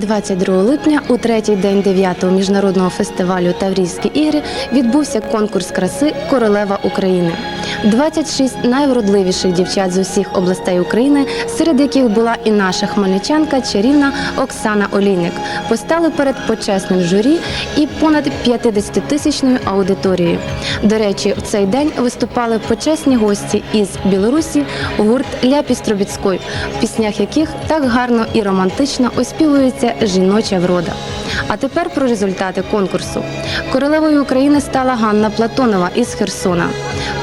22 липня у третій день 9-го міжнародного фестивалю Таврійські ігри відбувся конкурс краси Королева України. 26 найвродливіших дівчат з усіх областей України, серед яких була і наша хмельничанка чарівна Оксана Олійник, постали перед почесним журі і понад 50-тисячною аудиторією. До речі, в цей день виступали почесні гості із Білорусі гурт Ляпіс Трубіцької, в піснях яких так гарно і романтично оспівується жіноча врода. А тепер про результати конкурсу. Королевою України стала Ганна Платонова із Херсона.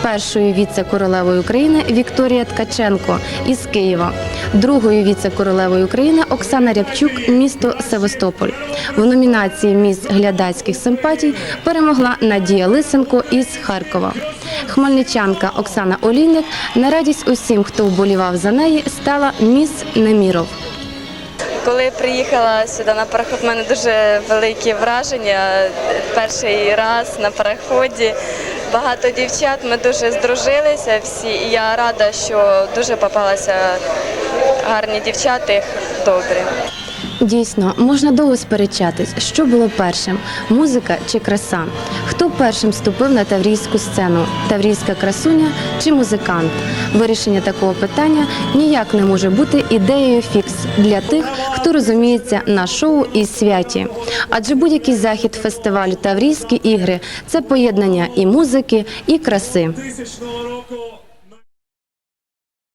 Першою віце-королевою України Вікторія Ткаченко із Києва. Другою віце-королевою України Оксана Рябчук, місто Севастополь. В номінації Міс глядацьких симпатій перемогла Надія Лисенко із Харкова. Хмельничанка Оксана Олійник на радість усім, хто вболівав за неї, стала міс Неміров. Коли приїхала сюди на пароход, в мене дуже великі враження. Перший раз на пароході. Багато дівчат, ми дуже здружилися всі. І я рада, що дуже попалися гарні дівчата, їх добрі. Дійсно, можна довго сперечатись, що було першим музика чи краса. Хто першим ступив на таврійську сцену? Таврійська красуня чи музикант? Вирішення такого питання ніяк не може бути ідеєю фікс для тих, хто розуміється на шоу і святі. Адже будь-який захід фестивалю Таврійські ігри це поєднання і музики, і краси. тисячного року